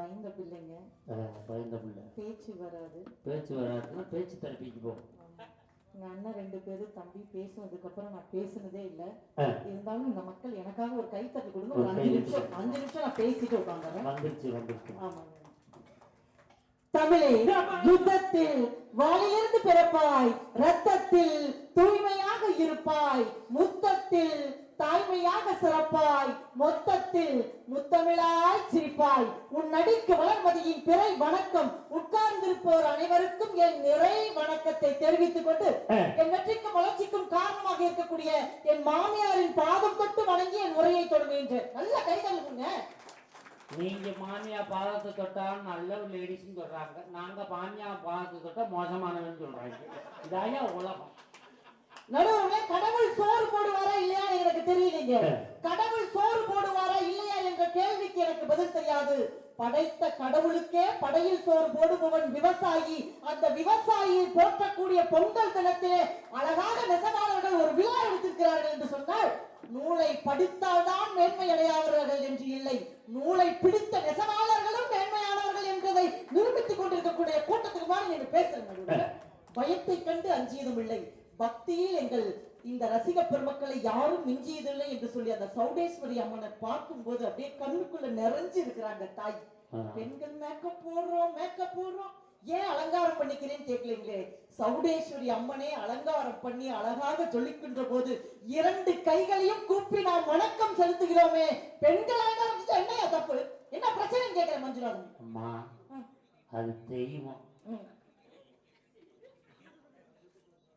பயந்த பிள்ளைங்க. பயந்த பிள்ளை. பேச்சு வராது. பேச்சு வராதுன்னா பேச்சு தெரப்பிக்கு போ. ஆமா. எங்க அண்ணன் ரெண்டு பேரும் தம்பி பேசுனதுக்கு அப்புறம் நான் பேசுனதே இல்ல. இருந்தாலும் இந்த மக்கள் எனக்காக ஒரு கைத்தட்டு கொடுங்க. ஒரு அஞ்சு கை நிமிஷம் அஞ்சு நிமிஷம் நான் பேசிட்டு உட்காந்துறேன் ஆமாங்க. தமிழே யுத்தத்தில் வாளிலிருந்து பிறப்பாய் ரத்தத்தில் தூய்மையாக இருப்பாய் முத்தத்தில் தாய்மையாக சிறப்பாய் மொத்தத்தில் முத்தமிழாய் சிரிப்பாய். உன் நடிக்கு வளர்மதியின் பிறை வணக்கம். உட்கார்ந்திருப்போர் அனைவருக்கும் என் நிறை வணக்கத்தை தெரிவித்துக் கொண்டு என் வெற்றிக்கும் வளர்ச்சிக்கும் காரணமாக இருக்கக்கூடிய என் மாமியாரின் பாதம் தொட்டு வணங்கி என் உரையை தொடங்குகின்றேன் நல்ல கைதலுங்க நீங்க மாமியா பாதத்தை தொட்டா நல்ல லேடிஸ்னு சொல்றாங்க. நாங்க மாமியா பாதத்தை தொட்டா மோசமானவன்னு சொல்றாங்க. இதாயா உலகம். நடுவுல கடவுள் சோறு போடுவாரா இல்லையா எனக்கு தெரியலைங்க. கடவுள் சோறு போடுவாரா இல்லையா என்ற கேள்விக்கு எனக்கு பதில் தெரியாது. படைத்த கடவுளுக்கே படையில் சோறு போடுபவன் விவசாயி. அந்த விவசாயியை போற்றக்கூடிய பொங்கல் தினத்திலே அழகாக நெசவாளர்கள் ஒரு விழா எடுத்திருக்கிறார்கள் என்று சொன்னால் நூலை படித்தால்தான் மேன்மை அடையாதவர்கள் என்று இல்லை. நூலை பிடித்த நெசவாளர்களும் மேன்மையானவர்கள் என்பதை நிரூபித்துக் கொண்டிருக்கக்கூடிய கூட்டத்துக்கு மாதிரி நீங்க பேசுறேன். பயத்தை கண்டு அஞ்சியதும் இல்லை. பக்தியில் எங்கள் இந்த ரசிக பெருமக்களை யாரும் மிஞ்சியதில்லை என்று சொல்லி அந்த சௌடேஸ்வரி அம்மனை பார்க்கும் போது அப்படியே கண்ணுக்குள்ள நிறைஞ்சு இருக்கிறாங்க தாய். பெண்கள் மேக்கப் போடுறோம் மேக்கப் போடுறோம். ஏன் அலங்காரம் பண்ணிக்கிறேன்னு கேட்கலீங்களே? சௌடேஸ்வரி அம்மனே அலங்காரம் பண்ணி அழகாக ஜொலிக்கின்ற போது இரண்டு கைகளையும் கூப்பி நாம் வணக்கம் செலுத்துகிறோமே. பெண்கள் அலங்காரம் என்னையா தப்பு? என்ன பிரச்சனைன்னு கேட்கிறேன் மஞ்சுளாதன் அம்மா அது தெய்வம்.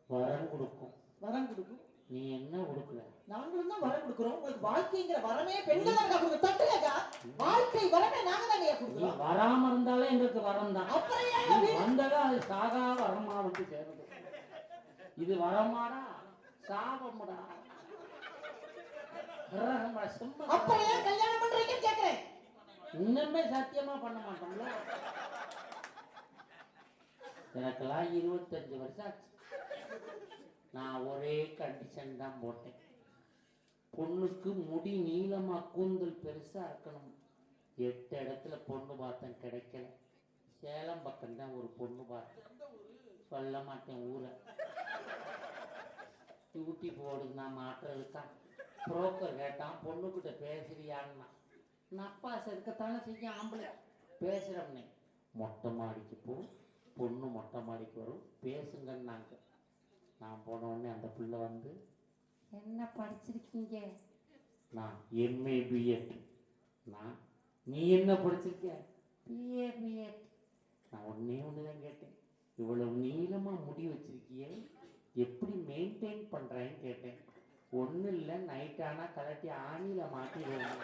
வரம் கொடுக்கும். வரம் கொடுக்கும். நீ என்ன கொடுக்கல நாங்களும் தான் வரம் கொடுக்குறோம். உங்களுக்கு வாழ்க்கைங்கிற வரமே பெண்கள் தான் கொடுங்க தட்டுலக்கா? வாழ்க்கை வரமே நாங்க தாங்க நீ கொடுக்குறோம். வராம இருந்தாலே எங்களுக்கு வரம் தான். அப்புறம் ஏன் வந்ததா அது சாகா வரமா வந்து சேருது. இது வரமாடா சாபமுடா. சும்மா அப்புறம் ஏன் கல்யாணம் பண்றீங்கன்னு கேக்குறேன். இன்னுமே சத்தியமா பண்ண மாட்டோம்ல. எனக்கெல்லாம் இருபத்தஞ்சு வருஷம் ஆச்சு. நான் ஒரே கண்டிஷன் தான் போட்டேன். பொண்ணுக்கு முடி நீளமா கூந்தல் பெருசா இருக்கணும். எட்டு இடத்துல பொண்ணு பார்த்தேன் கிடைக்கல. சேலம் பக்கம் தான் ஒரு பொண்ணு பார்த்தேன். சொல்ல மாட்டேன் ஊரை. டியூட்டி போடுங்க நான் மாட்டுறதுக்கான் புரோக்கர் கேட்டான் பொண்ணுக்கிட்ட பேசுறியான்னா. நப்பாசை இருக்கத்தானே செய்ய ஆம்பளை. பேசுகிறோம்னே மொட்டை மாடிக்கு போ. பொண்ணு மொட்டை மாடிக்கு வரும். பேசுங்கன்னாங்க. நான் போன உடனே அந்த பிள்ளை வந்து என்ன படிச்சிருக்கீங்க? நான் எம்ஏ பிஎட் நான் நீ என்ன படிச்சிருக்க? பிஏ பிஎட் நான் ஒன்னே ஒன்று தான் கேட்டேன். இவ்வளவு நீளமாக முடி வச்சிருக்கியே எப்படி மெயின்டைன் பண்ணுறேன்னு கேட்டேன். ஒன்றும் இல்லை நைட் ஆனால் கலட்டி ஆணியில் மாட்டிடுவேன்.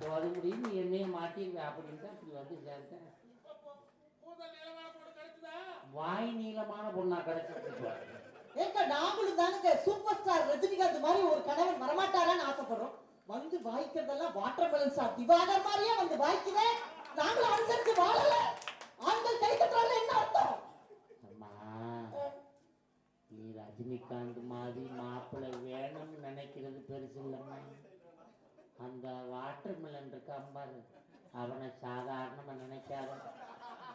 போது முடியும் நீ என்னைய மாட்டிடுவேன் அப்படின்னு தான் இப்படி வந்து சேர்ந்தேன் வாய் நீளமான பொண்ணா கிடைச்சிருக்கு ஏங்க நாமளும் தானுங்க சூப்பர் ஸ்டார் ரஜினிகாந்த் மாதிரி ஒரு கணவன் வரமாட்டாரான்னு ஆசைப்படுறோம். வந்து வாய்க்கிறதெல்லாம் வாட்டர் மெலன் சார் திவாகர் மாதிரியே வந்து வாய்க்குதே. நாங்களும் அனுசரிச்சு வாழல. ஆண்கள் கை தட்டுறாங்க என்ன அர்த்தம்? அம்மா நீ ரஜினிகாந்த் மாதிரி மாப்பிள்ளை வேணும்னு நினைக்கிறது பெருசு இல்லைம்மா. அந்த வாட்டர் மில்லன் இருக்கான் பாரு அவனை சாதாரணமாக நினைக்காத.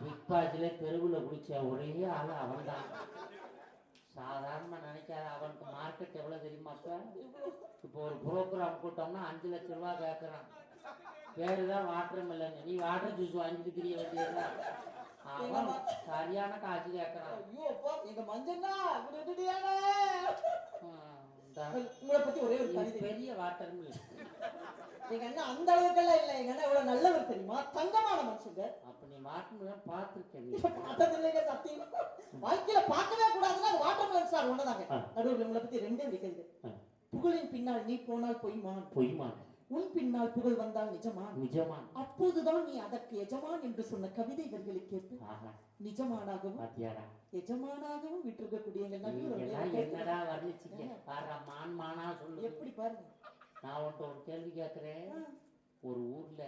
பிக் பாஸ்ல தெருவில் குடிச்ச ஒரே ஆள் அவன்தான். சாதாரணமாக நினைக்காத அவனுக்கு மார்க்கெட் எவ்வளோ தெரியுமா இப்போ இப்போ ஒரு ப்ரோக்ராம் கூட்டம்னா அஞ்சு லட்ச ரூபா கேட்குறான் பேரு தான் வாட்டர் மில்லன் நீ வாட்டர் ஜூஸ் வாங்கிட்டு தெரிய வேண்டியதுதான். அவன் சரியான காசு கேட்குறான் எங்க இந்த. உங்களை பத்தி ஒரே பெரிய வாட்டர் மில்லன் எங்க அண்ணா அந்த அளவுக்கெல்லாம் இல்ல. எங்க அண்ணா இவ்வளவு நல்லவர் தெரியுமா? தங்கமான மனுஷங்க. அப்ப நீ வாட்டர் மில்லன் பார்த்துருக்கேன் நீ. பார்த்தது இல்லைங்க சத்தியம். வாழ்க்கையில பார்க்கவே கூடாதுன்னா அது வாட்டர் மெலன் ஸ்டார் ஒண்ணுதாங்க. நடுவில் உங்களை பத்தி ரெண்டே இருக்கிறது புகழின் பின்னால் நீ போனால் பொய்மான் பொய்மா. உன் பின்னால் புகழ் வந்தால் நிஜமான் நிஜமா. அப்போதுதான் நீ அதற்கு எஜமான் என்று சொன்ன கவிதை வரிகளை கேட்டு நிஜமானாகவும் எஜமானாகவும் விட்டிருக்கக்கூடிய எப்படி பாருங்க. நான் உன்ட்ட ஒரு கேள்வி கேட்கிறேன் ஒரு ஊர்ல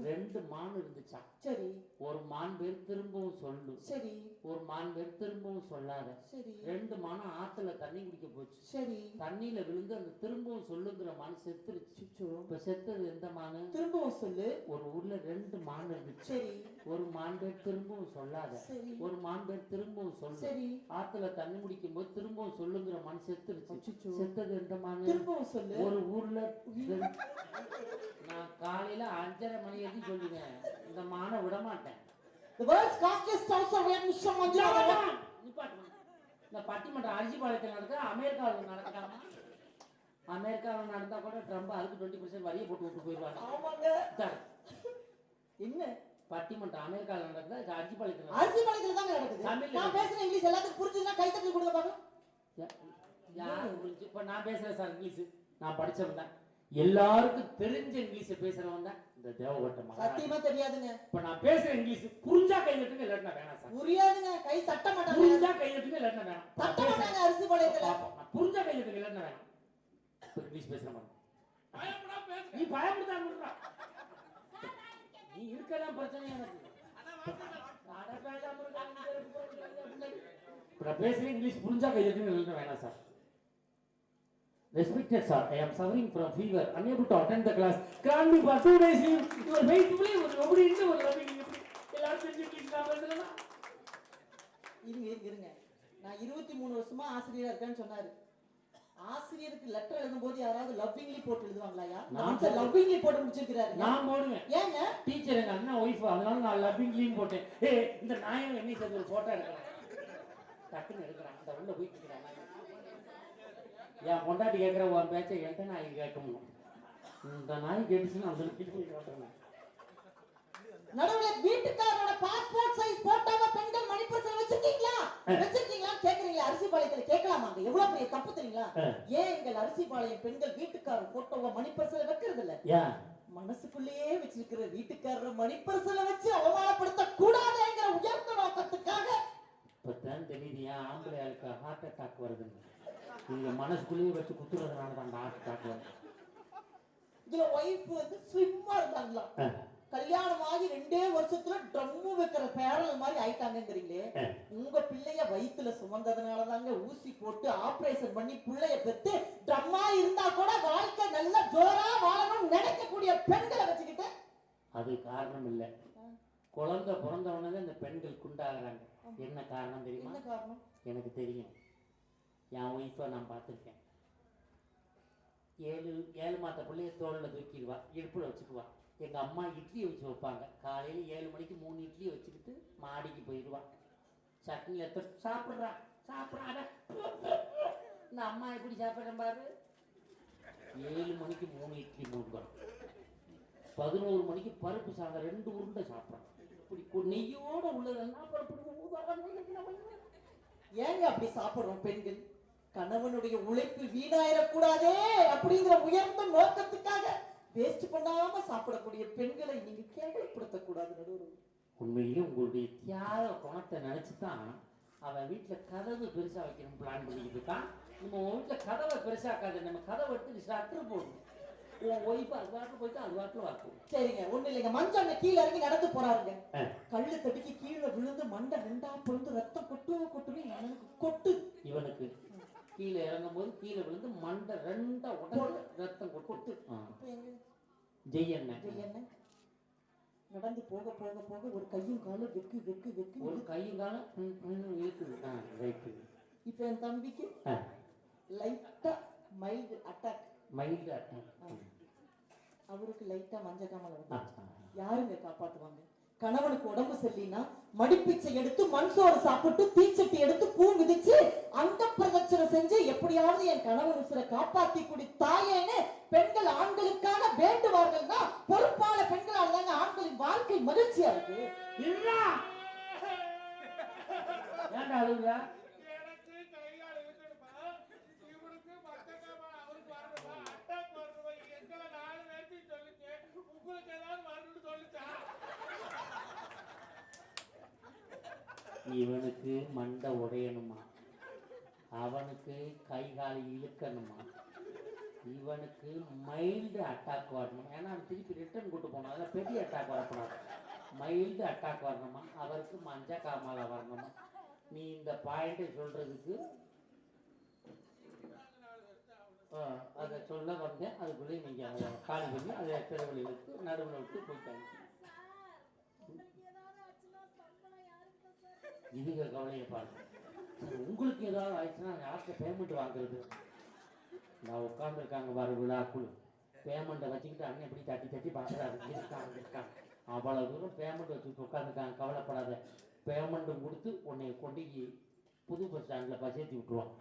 ரெண்டு மான் இருந்துச்சாம் சரி. ஒரு மான் பேர் திரும்பவும் சொல்லு. சரி. ஒரு மான் பேர் திரும்பவும் சொல்லாத. சரி. ரெண்டு மானும் ஆத்துல தண்ணி குடிக்க போச்சு. சரி. தண்ணியில விழுந்து அந்த திரும்பவும் சொல்லுங்கிற மான் செத்துருச்சு. இப்ப செத்தது எந்த மானு? திரும்பவும் சொல்லு. ஒரு ஊர்ல ரெண்டு மான் இருந்துச்சு. சரி. ஒரு மான் பேர் திரும்பவும் சொல்லாத. சரி. ஒரு மான் பேர் திரும்பவும் சொல்லு. சரி. ஆத்துல தண்ணி குடிக்கும் போது திரும்பவும் சொல்லுங்கிற மான் செத்துருச்சு. செத்தது எந்த மானு? திரும்பவும் சொல்லு. ஒரு ஊர்ல நான் காலையில அஞ்சரை மணி வரைக்கும் சொல்லுவேன் இந்த மானை விட மாட்டேன் The world's. இந்த பட்டிமன்றம் அரிசி பாளையத்தில் நடக்குது அமெரிக்காவில் நடக்காம அமெரிக்காவில் நடந்தா கூட ட்ரம்ப் அதுக்கு டுவெண்ட்டி பர்சன்ட் வரியை போட்டு விட்டு போயிடுவாங்க. என்ன? பட்டிமன்றம் அமெரிக்காவில் நடக்குது அரிசி பாளையத்தில் அரிசி பாளையத்துல தாங்க நடக்குது. தமிழ்ல. நான் பேசுற இங்கிலீஷ் எல்லாத்துக்கும் புரிஞ்சுதுன்னா கை தட்டி கொடுங்க பாருங்க. யார் புரிஞ்சு? இப்போ நான் பேசுறேன் சார் இங்கிலீஷ். நான் படிச்சவன் தான். எல்லாருக்கும் தெரிஞ்ச இங்கிலீஷை பேசுறவன் தான் இந்த தேவகோட்டை மகாராஜா. சத்தியமா தெரியாதுங்க. இப்ப நான் பேசுற இங்கிலீஷ் புரிஞ்சா கை தட்டுங்க இல்லாட்டினா வேணாம் சார். புரியாதுங்க. கை தட்ட மாட்டாங்க. புரிஞ்சா கை தட்டுங்க இல்லாட்டினா வேணாம். தட்ட. மாட்டாங்க அரிசி பாளையத்துல. பாப்போம். நான் புரிஞ்சா கை தட்டுங்க இல்லாட்டினா வேணாம். இங்கிலீஷ் பேசுற மாதிரி. நீ பயப்படாம இருடா. நீ இருக்கலாம் பிரச்சனை எனக்கு. நான் பேசுறேன் இங்கிலீஷ் புரிஞ்சா கை தட்டுங்க இல்லாட்டினா வேணாம் sir. Respected sir, I am suffering from fever, unable to attend the class. Grant me for two days leave. You are faithfully ஒரு எப்படி இருந்து ஒரு எல்லாரும் நான் பேசுறேன்னா இருங்க இருங்க நான் இருபத்தி மூணு வருஷமா ஆசிரியரா இருக்கேன்னு சொன்னாரு. ஆசிரியருக்கு லெட்டர் எழுதும்போது யாராவது லவ்விங்லி போட்டு எழுதுவாங்களாயா நான் நான் சார் லவ்விங்லி போட்டு முடிச்சிருக்கிறாரு. நான் போடுவேன். ஏங்க? டீச்சர் எங்க அண்ணன் ஒய்ஃப் அதனால நான் லவ்விங் லீவ் போட்டேன். ஏய் இந்த நாயம் என்னை சேர்ந்து ஒரு போட்டோ எடுக்கிறேன் டக்குன்னு எடுக்கிறான். அந்த உள்ள போயிட்டு. என் பொண்டாட்டி கேட்குற உன் பேச்சை என்கிட்ட நாய் கேட்கணும் இந்த நாய் கேட்டுச்சுன்னு அந்த காட்டுறேன். நடுவுல வீட்டுக்காரோட பாஸ்போர்ட் சைஸ் போட்டோவை பெண்கள் மணிப்பூரத்துல வச்சிருக்கீங்களா? வச்சிருக்கீங்களா கேக்குறீங்களா? அரிசி பாளையத்துல கேட்கலாமாங்க எவ்வளவு பெரிய தப்பு தெரியுங்களா. ஏன் எங்கள் அரிசி பாளையம் பெண்கள் வீட்டுக்காரர் போட்டோவை மணிப்பரிசல வைக்கிறது இல்ல மனசுக்குள்ளேயே வச்சிருக்கிற வீட்டுக்காரர் மணிப்பரிசல வச்சு அவமானப்படுத்த கூடாதுங்கிற உயர்ந்த நோக்கத்துக்காக இப்போ தான் தெரியுது ஏன் ஆம்பளை ஹார்ட் அட்டாக் வருதுன்னு நீங்க மனசுக்குள்ளேயே வச்சு குத்துறதுனால தான் அட்டாக் வருது இதுல ஒய்ஃப் வந்து ஸ்லிம்மா இருந்தாங்களா. கல்யாணம் ஆகி ரெண்டே வருஷத்துல ட்ரம்மு வைக்கிற பேரல் மாதிரி ஆயிட்டாங்கங்கிறீங்களே. ஆ. உங்க பிள்ளைய வயித்துல சுமந்ததுனால தாங்க ஊசி போட்டு ஆபரேஷன் பண்ணி பிள்ளைய பெத்து ட்ரம்மா இருந்தா கூட வாழ்க்கை நல்ல ஜோரா வாழணும்னு நினைக்கக்கூடிய பெண்களை வச்சுக்கிட்டு? அது காரணம் இல்லை. குழந்தை பிறந்தவனே இந்த பெண்கள் குண்டாகிறாங்க. என்ன காரணம் தெரியுமா? எனக்கு தெரியும். என் ஒய்ஃபை நான் பார்த்துருக்கேன். ஏழு ஏழு மாத பிள்ளைய தோளில் தூக்கிடுவா இடுப்பில் வச்சுக்குவா. எங்கள் அம்மா இட்லியை வச்சு வைப்பாங்க. காலையில் ஏழு மணிக்கு மூணு இட்லியை வச்சுக்கிட்டு மாடிக்கு போயிடுவா. சட்னி எடுத்து சாப்பிட்றா. சாப்பிட்றா இந்த அம்மா எப்படி சாப்பிட்றேன் பாரு. ஏழு மணிக்கு மூணு இட்லி மூணு பதினோரு மணிக்கு பருப்பு சாதம் ரெண்டு உருண்டை சாப்பிட்றான் இப்படி நெய்யோடு உள்ளதெல்லாம் பருப்பு ஏங்க அப்படி சாப்பிட்றோம் பெண்கள்? கணவனுடைய உழைப்பு வீணாயிடக்கூடாதே அப்படிங்கிற உயர்ந்த நோக்கத்துக்காக வேஸ்ட் பண்ணாம சாப்பிடக்கூடிய பெண்களை நீங்க கேவலப்படுத்த கூடாது நடுவர் உண்மையிலே உங்களுடைய தியாக குணத்தை நினைச்சு தான் அவன் வீட்டுல கதவு பெருசா வைக்கணும் பிளான் பண்ணிக்கிட்டு இருக்கான். நம்ம வீட்டுல கதவை பெருசாக்காது நம்ம கதவை எடுத்து ஷட்டர் போடணும் உன் ஒய்ஃப் அது வாட்டில் போயிட்டு அது வாட்டில் வாக்கும் சரிங்க ஒண்ணு இல்லைங்க. மஞ்சள் கீழே இறங்கி நடந்து போறாருங்க. கல்லு தட்டிக்கு கீழே விழுந்து மண்டை ரெண்டா பிறந்து ரத்தம் கொட்டு கொட்டுன்னு எனக்கு கொட்டு இவனுக்கு கீழே இறங்கும் போது கீழே விழுந்து மண்டை ரெண்டா உடம்பு ரத்தம் கொட்டு ஆ. அப்ப எங்க? ஜெய் என்ன இது என்ன நடந்து போக போக போக ஒரு கையும் காலும் வெக்கு வெக்கு வெக்கு ஒரு கையும் காலம் இருக்குது. ஆ ரைட்டு. இப்ப என் தம்பிக்கு லைட்டா மைல்டு அட்டாக் மைல்டா அவருக்கு லைட்டா மஞ்சள் காமல யாருங்க காப்பாத்துவாங்க? கணவனுக்கு உடம்பு சரியில்லைன்னா மடிப்பிச்சை எடுத்து மண் சோறு சாப்பிட்டு தீச்சட்டி எடுத்து பூ மிதிச்சு அந்த பிரதட்சணை செஞ்சு எப்படியாவது என் கணவன் உசுரை காப்பாத்தி குடி தாயேன்னு பெண்கள் ஆண்களுக்கான வேண்டுவார்கள்னா பொறுப்பான பெண்களால் தாங்க ஆண்களின் வாழ்க்கை மகிழ்ச்சியா இருக்கு இல்லா ஏன்டா அழுகுறா எனக்கு கை கால் இழுக்கணுமா இவனுக்கு மத்தக்காம அவருக்கு வரணுமா அட்டாக் வரணுமா எங்களை நாலு பேர்த்தையும் சொல்லுங்க உங்களுக்கு ஏதாவது வரணும்னு சொல்லுச்சா இவனுக்கு மண்டை உடையணுமா? அவனுக்கு கை கால் இழுக்கணுமா? இவனுக்கு மைல்டு அட்டாக் வரணும்? ஏன்னா திருப்பி ரிட்டர்ன் கூட்டு போனோம் அதில் பெரிய அட்டாக் வரக்கூடாது. மைல்டு அட்டாக் வரணுமா? அவருக்கு மஞ்ச காமால வரணுமா? நீ இந்த பாயிண்ட்டை சொல்கிறதுக்கு அதை சொல்ல வந்தேன். அதுக்குள்ளேயே நீங்கள் அதை கால் பண்ணி அதை பிறகு இழுத்து நடுவில் விட்டு போயிட்டாங்க. இதுக்கு கவலையை பாருங்க. சரி, உங்களுக்கு ஏதாவது ஆயிடுச்சுன்னா யார்கிட்ட பேமெண்ட் வாங்குறது? நான் உட்காந்துருக்காங்க பாரு விழாக்குழு பேமெண்ட்டை வச்சுக்கிட்டு அண்ணன் எப்படி தட்டி தட்டி பார்க்குறாரு. இருக்காங்க இருக்காங்க. அவ்வளோ தூரம் பேமெண்ட் வச்சுக்கிட்டு உட்காந்துருக்காங்க கவலைப்படாத. பேமெண்ட்டு கொடுத்து உன்னை கொண்டு புது பஸ் ஸ்டாண்டில் பசேத்தி விட்டுருவான்.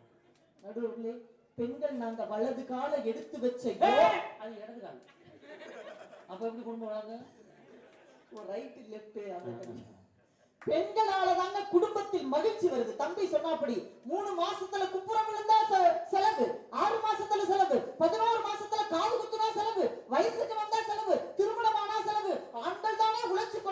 நடுவுல பெண்கள் நாங்க வலது கால எடுத்து வச்ச அது இடதுக்காங்க அப்போ எப்படி குடும்பம் வளர்ந்து ரைட் லெஃப்ட் பெண்களால தாங்க குடும்பத்தில் மகிழ்ச்சி வருது. தம்பி சொன்னாப்படி மூணு மாசத்துல குப்புறம் விழுந்தா செ- செலவு. ஆறு மாசத்துல செலவு. பதினோரு மாசத்துல காது குத்துனா செலவு. வயசுக்கு வந்தா செலவு. திருமணம்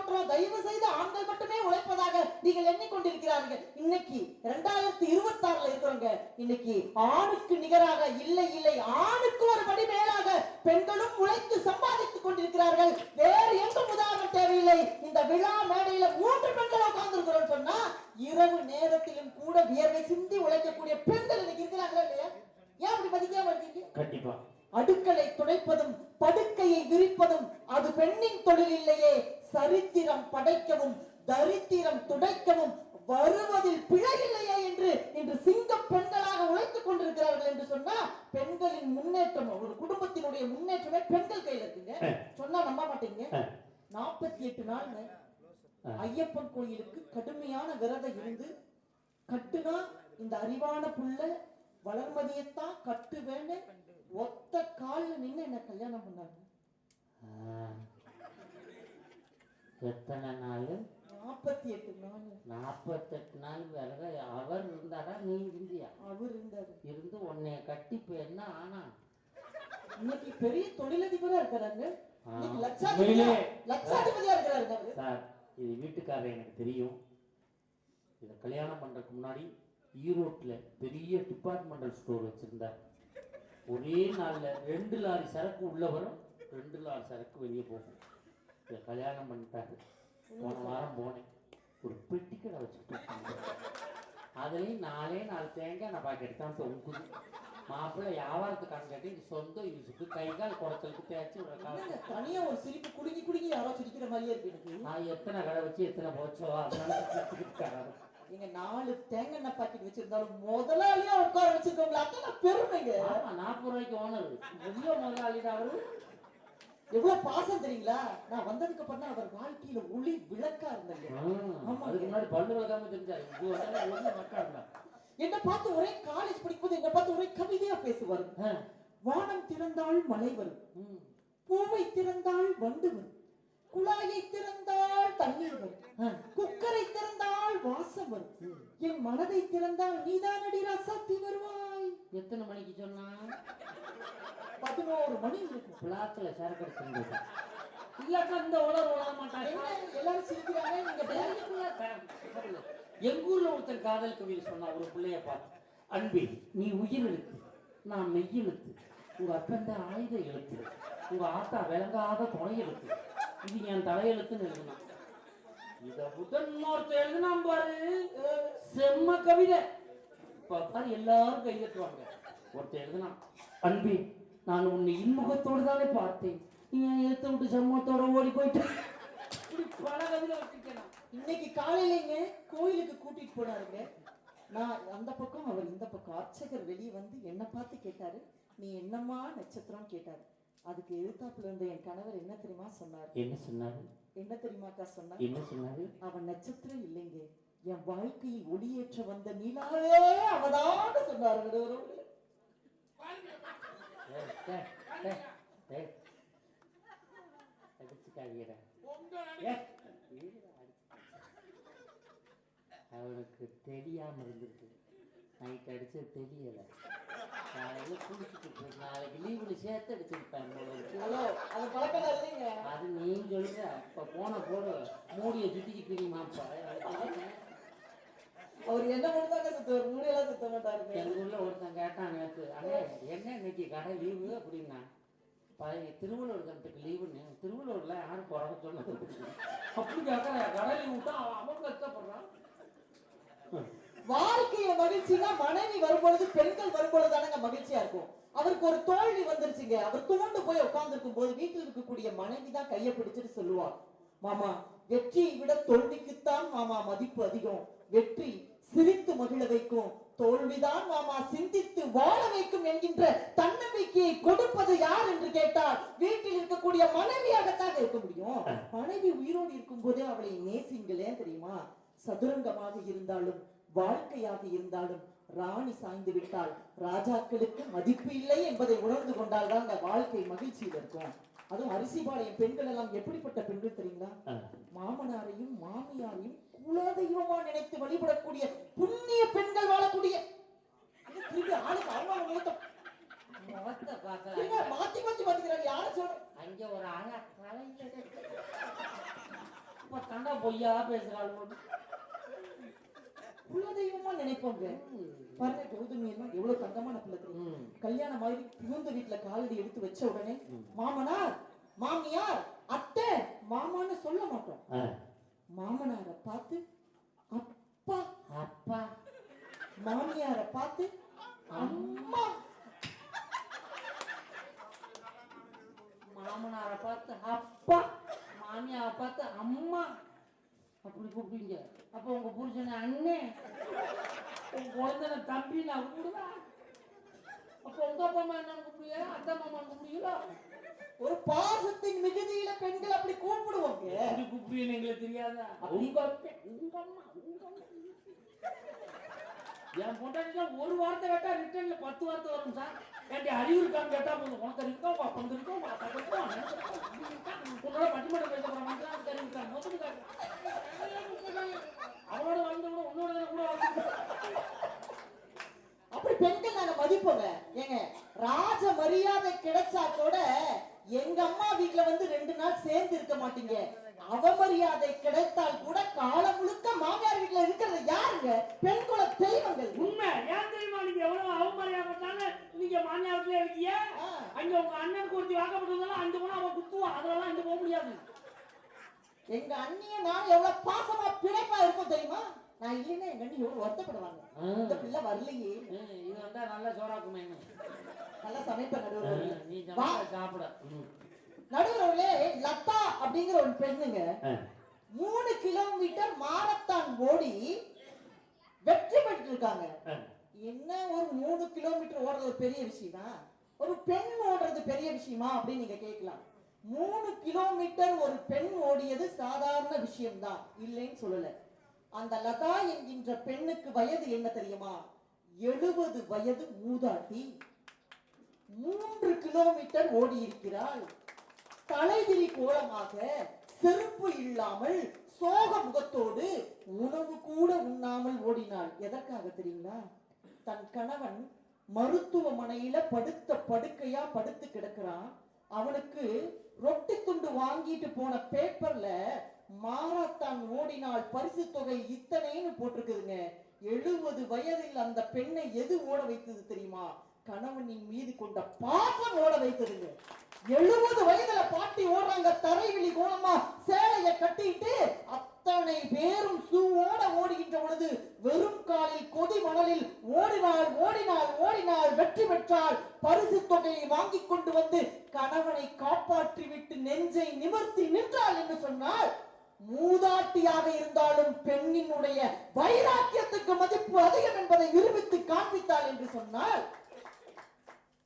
கொட்டுறோம் தயவு செய்து ஆண்கள் மட்டுமே உழைப்பதாக நீங்கள் எண்ணிக்கொண்டிருக்கிறார்கள். இன்னைக்கு இரண்டாயிரத்தி இருபத்தி ஆறுல இருக்கிறோங்க இன்னைக்கு ஆணுக்கு நிகராக இல்லை இல்லை ஆணுக்கு ஒரு படி மேலாக பெண்களும் உழைத்து சம்பாதித்துக் கொண்டிருக்கிறார்கள். வேறு எங்கும் உதாரணம் தேவையில்லை. இந்த விழா மேடையில மூன்று பெண்கள் உட்கார்ந்துருக்கிறோம் சொன்னா இரவு நேரத்திலும் கூட வியர்வை சிந்தி உழைக்கக்கூடிய பெண்கள் இன்னைக்கு இருக்கிறாங்களா இல்லையா? ஏன் அப்படி மதிக்காம இருக்கீங்க? கண்டிப்பா. அடுக்களை துடைப்பதும் படுக்கையை விரிப்பதும் அது பெண்ணின் தொழில் இல்லையே. சரித்திரம் படைக்கவும் தரித்திரம் துடைக்கவும் வருவதில் பிழை இல்லையே என்று இன்று சிங்க பெண்களாக உழைத்துக் கொண்டிருக்கிறார்கள் என்று சொன்னா பெண்களின் முன்னேற்றம் ஒரு குடும்பத்தினுடைய முன்னேற்றமே பெண்கள் கையில இருக்குங்க. சொன்னா நம்ப மாட்டீங்க. நாற்பத்தி எட்டு நாள் ஐயப்பன் கோயிலுக்கு கடுமையான விரதம் இருந்து கட்டுனா இந்த அறிவான புள்ள வளர்மதியத்தான் கட்டுவேன்னு ஒத்த கால்ல நின்னு என்ன கல்யாணம் பண்ணாங்க. எத்தனை நாள்? நாற்பத்தி எட்டு நாள். நாற்பத்தெட்டு நாள் விரத அவர் இருந்தாரா? நீ இருந்தியா? அவர் இருந்தாரு. இருந்து உன்னைய கட்டி இப்போ என்ன ஆனா? இன்னைக்கு பெரிய தொழிலதிபரா இருக்கிறாங்க லட்சாதிபதியா அவரு. சார் இது வீட்டுக்காரர் எனக்கு தெரியும். இதை கல்யாணம் பண்ணுறதுக்கு முன்னாடி ஈரோட்டில் பெரிய டிபார்ட்மெண்டல் ஸ்டோர் வச்சுருந்தார். ஒரே நாளில் ரெண்டு லாரி சரக்கு உள்ள வரும் ரெண்டு லாரி சரக்கு வெளியே போகும். இதை கல்யாணம் பண்ணிட்டாரு. போன வாரம் போனேன். ஒரு பெட்டி கடை வச்சுட்டு அதுலேயும் நாலே நாலு தேங்காய் நான் பாக்கெட் தான் தொங்குது மாப்பிள்ளை வியாபாரத்துக்கான கேட்டு இது சொந்த யூஸுக்கு கை கால் குறைச்சலுக்கு தேய்ச்சி விடுற காலம் என்னங்க, தனியா ஒரு சிரிப்பு குடுங்கி குடுங்கி யாரோ சிரிக்கிற மாதிரியே இருக்கு எனக்கு. நான் எத்தனை கடை வச்சு எத்தனை போச்சோ அதனால நீங்க நாலு தேங்காய் பாக்கெட் வச்சிருந்தாலும் முதலாளியா உட்கார வச்சிருக்கவங்கள அத்தனை பெருமைங்க. ஆமா நாற்பது ரூபாய்க்கு ஓனர். முதலாளிடா அவரு. எவ்வளவு பாசம் தெரியுங்களா? நான் வந்ததுக்கு அப்புறம் அவர் வாழ்க்கையில ஒளி விளக்கா இருந்தாங்க. ஆ, அதுக்கு முன்னாடி பல்லு விளக்காம இருந்தா. என்ன பார்த்து ஒரே காலேஜ் படிக்கும்போது என்ன பார்த்து ஒரே கவிதையா பேசுவார். வானம் திறந்தால் மழை வரும். பூவை திறந்தால் வண்டு வரும். குழாயை திறந்தால் தண்ணீர் வரும். குக்கரை திறந்தால் வாசம் வரும். என் மனதை திறந்தால் நீதானடி ரசத்தி வருவாய். எத்தனை மணிக்கு சொன்னா? பதினோரு மணி இருக்கும் பிளாக்ல சரக்கு அடிச்சிருந்தது இல்லாட்டா இந்த உலர் உலக மாட்டாங்க. எல்லாரும் சிரிக்கிறாங்க. நீங்க எங்க ஊர்ல ஒருத்தர் காதல் கவியில் சொன்னா ஒரு பிள்ளைய பார்த்து அன்பே நீ உயிர் எழுத்து நான் மெய் எழுத்து. உங்க அப்பன் தான் ஆயுத எழுத்து. உங்க ஆத்தா விளங்காத துணை எழுத்து. இது என் தலையெழுத்துன்னு எழுதுனான் இத முதன்மோர்த்த எழுதுனான் பாரு. செம்ம கவிதை. இப்ப பாரு எல்லாரும் கையெழுத்துவாங்க. ஒருத்தர் எழுதுனான் அன்பே நான் உன்னை இன்முகத்தோடு தானே பார்த்தேன். நீ எழுத்த விட்டு சம்மத்தோட ஓடி போயிட்ட பல கவிதை வச்சிருக்கேன். இன்னைக்கு காலையிலங்க கோயிலுக்கு கூட்டிட்டு போனாருங்க. நான் அந்த பக்கம் அவர் இந்த பக்கம். அர்ச்சகர் வெளியே வந்து என்ன பார்த்து கேட்டாரு. நீ என்னம்மா நட்சத்திரம்? கேட்டாரு. அதுக்கு எதிர்த்தாப்புல இருந்த என் கணவர் என்ன தெரியுமா சொன்னார்? என்ன சொன்னாரு? என்ன தெரியுமாக்கா சொன்னார்? என்ன சொன்னாரு? அவன் நட்சத்திரம் இல்லைங்க. என் வாழ்க்கையில் ஒளியேற்ற வந்த நிலாவே அவதான்னு சொன்னார் நடுவரவர்களே. ஏய், டேய், டேய், டேய். அடிச்சுக்காதீங்கடா. பொங்கல் ஏய், இருடா, அடிச்சு. அவனுக்கு தெரியாம இருந்திருக்கு நைட் அடிச்சது தெரியல காலையில குளிச்சுட்டு. நாளைக்கு லீவுல சேர்த்து. ஹலோ அது பழக்கம் இல்லைங்க அது நீ சொல்ற இப்ப போன போடு மூடிய சுத்திக்கு தெரியுமாப்பா அவர் என்ன மட்டும்தாங்க சுத்துவார் மூலையெல்லாம் சுத்த மாட்டாருங்க எங்க ஊர்ல ஒருத்தன் கேட்டான் நேற்று அண்ணே என்ன இன்னைக்கு கடை லீவு அப்படின்னா பழைய திருவள்ளூர் கணத்துக்கு லீவுன்னு திருவள்ளூர்ல யாரும் பிறக்க சொன்னது அப்படி கேட்கற கடை லீவு விட்டா அவன் அவன் கஷ்டப்படுறான். வாழ்க்கைய மகிழ்ச்சினா மனைவி வரும்பொழுது பெண்கள் வரும்பொழுது தானங்க மகிழ்ச்சியா இருக்கும். அவருக்கு ஒரு தோல்வி வந்துருச்சுங்க. அவர் துவண்டு போய் உட்கார்ந்து போது வீட்டில் இருக்கக்கூடிய மனைவி தான் கையை பிடிச்சிட்டு சொல்லுவா மாமா வெற்றியை விட தோல்விக்குத்தான் மாமா மதிப்பு அதிகம். வெற்றி சிரித்து மகிழ வைக்கும். தோல்விதான் மாமா சிந்தித்து வாழ வைக்கும் என்கின்ற தன்னம்பிக்கையை கொடுப்பது யார் என்று கேட்டால் வீட்டில் இருக்கக்கூடிய மனைவியாகத்தான் இருக்க முடியும். மனைவி உயிரோடு இருக்கும் போதே அவளை நேசிங்களேன் தெரியுமா? சதுரங்கமாக இருந்தாலும் வாழ்க்கையாக இருந்தாலும் ராணி சாய்ந்து விட்டால் ராஜாக்களுக்கு மதிப்பு இல்லை என்பதை உணர்ந்து கொண்டால் தான் அந்த வாழ்க்கை மகிழ்ச்சியில் இருக்கும். அதுவும் அரிசிபாளையம் பெண்கள் எல்லாம் எப்படிப்பட்ட பெண்கள் தெரியுங்களா? மாமனாரையும் மாமியாரையும் குலதெய்வமா நினைத்து வழிபடக்கூடிய புண்ணிய பெண்கள் வாழக்கூடிய ஆளுக்கு அவங்க முகத்தை முகத்தை பார்க்கல திரும்ப மாத்தி மாத்தி மாத்திக்கிறாங்க யாரை சொல்ற அங்க ஒரு தலையில இப்ப கண்டா பொய்யா பேசுறாள் குலதெய்வமா நினைப்போங்க. பாருங்க கௌதமி எல்லாம் எவ்வளவு தங்கமான பிள்ளை. கல்யாணம் மாதிரி புகுந்த வீட்டுல காலடி எடுத்து வச்ச உடனே மாமனார் மாமியார் அத்தை மாமான்னு சொல்ல மாட்டோம். மாமனாரை பார்த்து அப்பா அப்பா. மாமியாரை பார்த்து அம்மா. மாமனாரை பார்த்து அப்பா. மாமியாரை பார்த்து அம்மா. அப்படி கூப்பிடுங்க அப்ப உங்க புருஷனை அண்ணே. உங்க குழந்தை தம்பி நான் கூப்பிடுவா. அப்ப உங்க அப்பா அம்மா என்ன கூப்பிடுவீங்க அத்தை மாமா கூப்பிடுவீங்களா? ஒரு பாசத்தின் மிகுதியில பெண்கள் அப்படி கூப்பிடுவாங்க. அப்படி கூப்பிடுவீங்க எங்களுக்கு தெரியாதா? உங்க அப்பா உங்க அம்மா உங்க அம்மா. என் பொண்டாட்டில ஒரு வார்த்தை கேட்டா ரிட்டர்ன்ல பத்து வார்த்தை வரும் சார். ஏன்டி அறிவு இருக்கான்னு கேட்டா போதும் உனக்கு இருக்கா உங்க அப்பா இருக்கா உங்க அக்கா இருக்கா உன்னோட பட்டிமன்றம் பேச போற மந்திரம் இருக்கா மொத்தம் அவனோட வாழ்ந்து கூட உன்னோட கூட அப்படி பெண்கள் நாங்க மதிப்போங்க. ஏங்க ராஜ மரியாதை கிடைச்சா கூட எங்க அம்மா வீட்ல வந்து ரெண்டு நாள் சேர்ந்து இருக்க மாட்டீங்க. அவமரியாதை கிடைத்தால் கூட காலம் முழுக்க மாமியார் வீட்ல இருக்கிறது யாருங்க? பெண் குல தெய்வங்கள். உண்மை. ஏன் தெரியுமா? நீங்க எவ்வளவு அவமரியாதைப்பட்டாங்க நீங்க மாநிலத்துல இருக்கீங்க. ஆ. அங்க உங்க அண்ணனுக்கு ஒருத்தி வாக்கப்பட்டதால அங்க போனா அவன் குத்துவான். அதெல்லாம் இங்க போக முடியாது. எங்க அண்ணிய நான் எவ்வளவு பாசமா பிணைப்பா இருக்கும் தெரியுமா? நான் இல்லைன்னா எங்க அண்ணி எவ்வளவு வருத்தப்படுவாங்க. இந்த பிள்ளை வரலையே. இது வந்தா நல்லா சோறாக்குமே நல்லா சமைப்ப நடுவர் சாப்பிட. நடுவர்களே லதா அப்படிங்கிற ஒரு பெண்ணுங்க மூணு கிலோமீட்டர் மாரத்தான் ஓடி வெற்றி பெற்று இருக்காங்க. என்ன ஒரு மூணு கிலோமீட்டர் ஓடுறது பெரிய விஷயமா? ஒரு பெண் ஓடுறது பெரிய விஷயமா அப்படின்னு நீங்க கேட்கலாம். மூணு கிலோமீட்டர் ஒரு பெண் ஓடியது சாதாரண விஷயம்தான். இல்லைன்னு சொல்லல. அந்த லதா என்கின்ற பெண்ணுக்கு வயது என்ன தெரியுமா? எழுபது வயது மூதாட்டி. மூன்று கிலோமீட்டர் ஓடி இருக்கிறாள் தலைவிரி கோலமாக செருப்பு இல்லாமல் சோக முகத்தோடு உணவு கூட உண்ணாமல் ஓடினாள். எதற்காக தெரியுங்களா? தன் கணவன் மருத்துவமனையில படுத்த படுக்கையா படுத்து கிடக்குறான். அவனுக்கு ரொட்டி துண்டு வாங்கிட்டு போன பேப்பர்ல மாரத்தான் ஓடினால் பரிசு தொகை இத்தனைன்னு போட்டிருக்குதுங்க. எழுபது வயதில் அந்த பெண்ணை எது ஓட வைத்தது தெரியுமா? கணவனின் மீது கொண்ட பாசம் ஓட வைத்ததுங்க. எழுபது வயதுல பாட்டி ஓடுறாங்க தரைவிழி கோலமா சேலைய கட்டிட்டு அத்தனை பேரும் சூவோட ஓடுகின்ற பொழுது வெறும் காலில் கொதி மணலில் ஓடினால் ஓடினால் ஓடினால் வெற்றி பெற்றால் பரிசு தொகையை வாங்கி கொண்டு வந்து கணவனை காப்பாற்றி விட்டு நெஞ்சை நிமிர்த்தி நின்றாள் என்று சொன்னால் மூதாட்டியாக இருந்தாலும் பெண்ணினுடைய வைராக்கியத்துக்கு மதிப்பு அதிகம் என்பதை நிரூபித்து காண்பித்தாள் என்று சொன்னால்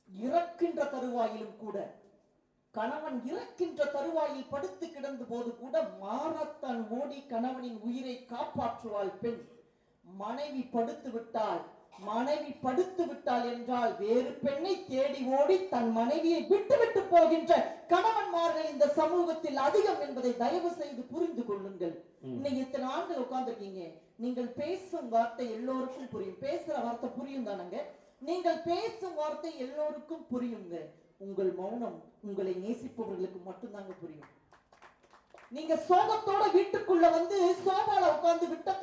இறக்கின்ற தருவாயிலும் கூட கணவன் இறக்கின்ற தருவாயில் படுத்து கிடந்த போது கூட மாரத்தான் ஓடி கணவனின் உயிரை காப்பாற்றுவாள் பெண். மனைவி படுத்து விட்டாள். மனைவி படுத்து விட்டாள் என்றால் வேறு பெண்ணை தேடி ஓடி தன் மனைவியை விட்டுவிட்டு போகின்ற கணவன்மார்கள் இந்த சமூகத்தில் அதிகம் என்பதை தயவு செய்து புரிந்து கொள்ளுங்கள். இன்னைக்கு இத்தனை ஆண்கள் உட்கார்ந்துருக்கீங்க. நீங்கள் பேசும் வார்த்தை எல்லோருக்கும் புரியும். பேசுற வார்த்தை புரியும் தானங்க? நீங்கள் பேசும் வார்த்தை எல்லோருக்கும் புரியுங்க. உங்கள் மௌனம் உங்களை நேசிப்பவர்களுக்கு மட்டும்தாங்க புரியும். நீங்க சோகத்தோட வீட்டுக்குள்ள வந்து சோபால உட்கார்ந்து பார்த்து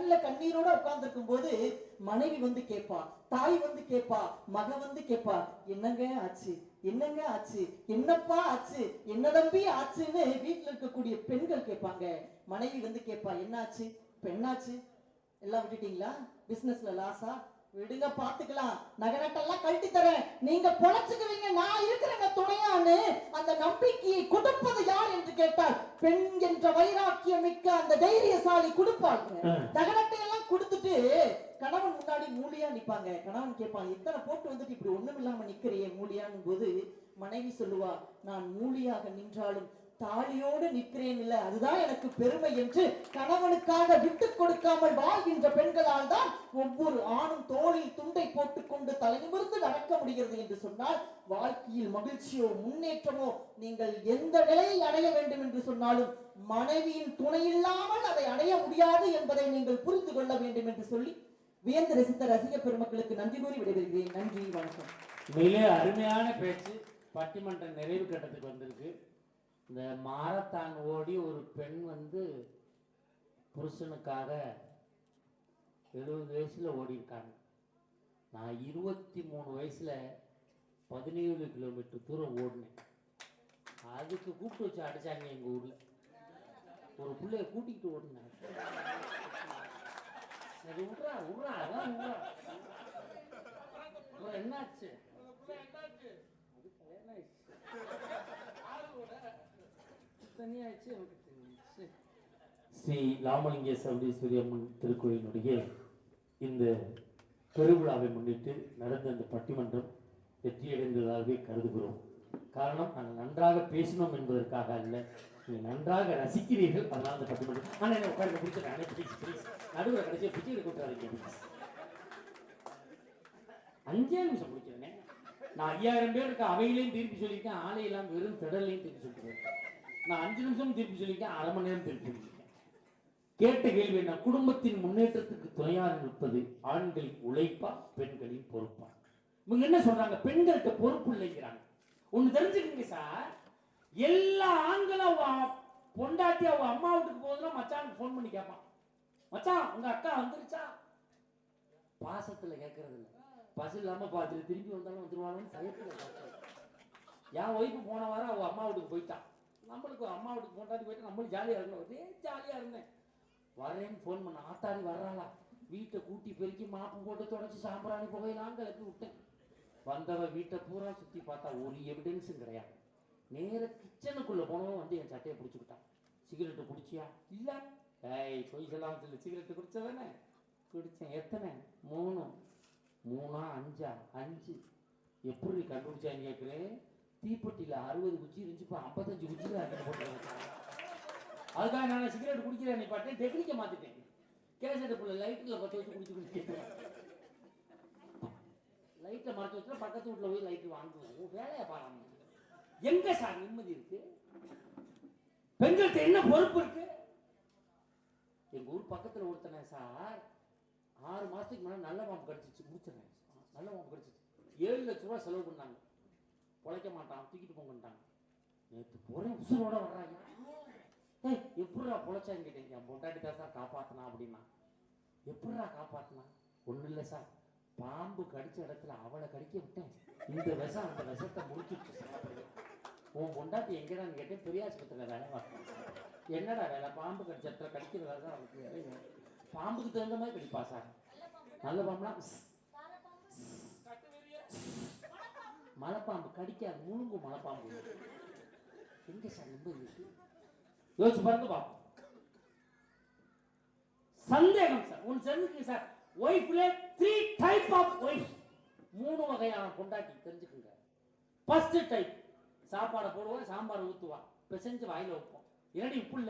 கண்ணில் கண்ணீரோட உட்கார்ந்துருக்கும் போது மனைவி வந்து கேட்பா தாய் வந்து கேட்பா மக வந்து கேட்பா என்னங்க ஆச்சு? என்னங்க ஆச்சு? என்னப்பா ஆச்சு? என்ன தம்பி ஆச்சுன்னு வீட்டுல இருக்கக்கூடிய பெண்கள் கேட்பாங்க. மனைவி வந்து கேட்பா என்னாச்சு? பெண்ணாச்சு? எல்லாம் விட்டுட்டீங்களா? பிசினஸ்ல லாஸா விடுங்க பாத்துக்கலாம் நகரட்டெல்லாம் கழட்டி தரேன் நீங்க பொழைச்சுக்குவீங்க நான் இருக்கிறேங்க துணையான்னு அந்த நம்பிக்கையை கொடுப்பது யார் என்று கேட்டால் பெண் என்ற வைராக்கியம் மிக்க அந்த தைரியசாலி கொடுப்பாங்க நகரட்டை எல்லாம் கொடுத்துட்டு கணவன் முன்னாடி மூலியா நிப்பாங்க. கணவன் கேட்பான் இத்தனை போட்டு வந்துட்டு இப்படி ஒண்ணும் இல்லாம நிக்கிறியே மூலியான்னு போது மனைவி சொல்லுவா நான் மூலியாக நின்றாலும் தாலியோடு நிற்கிறேன் இல்லை அதுதான் எனக்கு பெருமை என்று கணவனுக்காக விட்டு கொடுக்காமல் வாழ்கின்ற பெண்களால் தான் ஒவ்வொரு ஆணும் தோளில் துண்டை போட்டுக்கொண்டு தலைநிமிர்ந்து நடக்க முடிகிறது என்று சொன்னால் வாழ்க்கையில் மகிழ்ச்சியோ முன்னேற்றமோ நீங்கள் எந்த நிலையை அடைய வேண்டும் என்று சொன்னாலும் மனைவியின் துணை இல்லாமல் அதை அடைய முடியாது என்பதை நீங்கள் புரிந்து கொள்ள வேண்டும் என்று சொல்லி வியந்து ரசித்த ரசிக பெருமக்களுக்கு நன்றி கூறி விடைபெறுகிறேன். நன்றி வணக்கம். மிக அருமையான பேச்சு பட்டிமன்ற நிறைவு கட்டத்துக்கு வந்திருக்கு. இந்த மாரத்தான் ஓடி ஒரு பெண் வந்து புருஷனுக்காக எழுபது வயசுல ஓடி இருக்காங்க நான் இருபத்தி மூணு வயசுல பதினேழு கிலோமீட்டர் தூரம் ஓடினேன். அதுக்கு கூப்பிட்டு வச்சு அடிச்சாங்க எங்க ஊர்ல. ஒரு பிள்ளைய கூட்டிக்கிட்டு ஓடினேன். சரி விட்றா விட்றா அதான் விட்றா என்னாச்சு? என்னாச்சு? தனியாச்சு எனக்கு ஸ்ரீ ராமலிங்க சவுடீஸ்வரி அம்மன் திருக்கோயிலினுடைய இந்த பெருவிழாவை முன்னிட்டு நடந்த இந்த பட்டிமன்றம் வெற்றியடைந்ததாகவே கருதுகிறோம். காரணம் நாங்கள் நன்றாக பேசினோம் என்பதற்காக அல்ல நீங்கள் நன்றாக ரசிக்கிறீர்கள். அதனால் அந்த பட்டிமன்றம் ஆனால் என்ன உட்காந்து பிடிச்சிருக்கேன் நடுவில் கடைசியாக பிச்சை எடுக்க அஞ்சே நிமிஷம் முடிக்கிறேனே. நான் ஐயாயிரம் பேருக்கு அவையிலையும் திருப்பி சொல்லியிருக்கேன் ஆலையெல்லாம் வெறும் திடலையும் திருப்பி சொல்லியிருக்கேன் நான் அஞ்சு நிமிஷம் திருப்பி சொல்லியிருக்கேன் அரை மணி நேரம் திருப்பி சொல்லியிருக்கேன் கேட்ட கேள்வி என்ன? குடும்பத்தின் முன்னேற்றத்துக்கு துணையாக நிற்பது ஆண்களின் உழைப்பா பெண்களின் பொறுப்பா? இவங்க என்ன சொல்றாங்க? பெண்கள்கிட்ட பொறுப்பு இல்லைங்கிறாங்க. ஒண்ணு தெரிஞ்சுக்கங்க சார். எல்லா ஆண்களும் பொண்டாட்டி அவ அம்மா வீட்டுக்கு போகுதுன்னா மச்சானுக்கு ஃபோன் பண்ணி கேட்பான் மச்சான் உங்க அக்கா வந்துருச்சா? பாசத்துல கேட்கறது இல்லை பசு இல்லாம பாத்துட்டு திரும்பி வந்தாலும் வந்துருவாங்கன்னு சயத்துல என் ஒய்ஃபு போன வாரம் அவ அம்மா வீட்டுக்கு போயிட்டான் நம்மளுக்கு ஒரு அம்மா வீட்டுக்கு பொண்டாட்டி போயிட்டு நம்மளும் ஜாலியாக இருக்கணும். ஒரே ஜாலியாக இருந்தேன். வரேன்னு ஃபோன் பண்ண ஆத்தாடி வர்றாளா? வீட்டை கூட்டி பெருக்கி மாப்பு போட்டு தொடச்சி சாம்பிராணி புகையெல்லாம் கிளப்பி விட்டேன். வந்தவ வீட்டை பூரா சுற்றி பார்த்தா ஒரு எவிடன்ஸும் கிடையாது. நேர கிச்சனுக்குள்ளே போனவன் வந்து என் சட்டையை பிடிச்சிக்கிட்டான். சிகரெட்டு குடிச்சியா? இல்லை. ஏய் பொய் சொல்லாம சொல்லு. சிகரெட்டு குடிச்சதானே? குடித்தேன் எத்தனை? மூணு. மூணா அஞ்சா? அஞ்சு. எப்படி கண்டுபிடிச்சான்னு கேட்குறேன் தீப்பெட்டியில் அறுபது குச்சி இருந்துச்சு இப்போ ஐம்பத்தஞ்சு குச்சியில் தான் போட்டு அதுக்காக நான் சிகரெட் குடிக்கிறேன் நீ பாட்டேன் டெக்னிக்கை மாற்றிட்டேன் கேஸ் அடுப்புல லைட்டில் பற்ற வச்சு குடிச்சு குடிக்கிறேன் லைட்டை மறைச்சு வச்சுனா பக்கத்து வீட்டில் போய் லைட்டு வாங்குவோம். வேலையை பாருங்க எங்க சார் நிம்மதி இருக்கு? பெண்கள்கிட்ட என்ன பொறுப்பு இருக்கு? எங்க ஊர் பக்கத்தில் ஒருத்தனை சார் ஆறு மாசத்துக்கு முன்னாடி நல்ல பாம்பு கடிச்சிச்சு. முடிச்சிடறேன். நல்ல பாம்பு கடிச்சிச்சு. ஏழு லட்ச ரூபா செலவு பண்ணாங்க. பொழைக்க மாட்டான் தூக்கிட்டு போங்கன்ட்டாங்க நேற்று போறேன் உசுரோட வர்றாங்க. ஏய் எப்படிடா பொழைச்சான்னு கேட்டீங்க என் பொண்டாட்டி தான் சார் காப்பாத்தினா அப்படின்னா. எப்படிடா காப்பாத்தினா? ஒன்றும் இல்லை சார். பாம்பு கடிச்ச இடத்துல அவளை கடிக்க விட்டேன். இந்த விஷம் அந்த விஷத்தை முடிச்சுட்டு சார் உன் பொண்டாட்டி எங்கடான்னு கேட்டேன் பெரியாஸ்பத்திரியில் வேலை பார்க்கணும். என்னடா வேலை? பாம்பு கடிச்ச இடத்துல கடிக்கிறதா தான் அவளுக்கு பாம்புக்கு தகுந்த மாதிரி கடிப்பா சார். நல்ல பாம்புனா மலைப்பாம்பு கடிக்காது முழுங்கு மலைப்பாம்பு. எங்க சார் ரொம்ப இருக்கு யோசிச்சு பாருங்க பாப்போம். சந்தேகம் சார். உன் தெரிஞ்சுக்கங்க சார் ஒய்ஃப்ல த்ரீ டைப் ஆஃப் ஒய்ஃப் மூணு வகையான கொண்டாட்டி தெரிஞ்சுக்கோங்க. ஃபர்ஸ்ட் டைப் சாப்பாடை போடுவோம் சாம்பார் ஊற்றுவான் பிசைஞ்சு வாயில் வைப்போம். என்னடி உப்பு இல்லை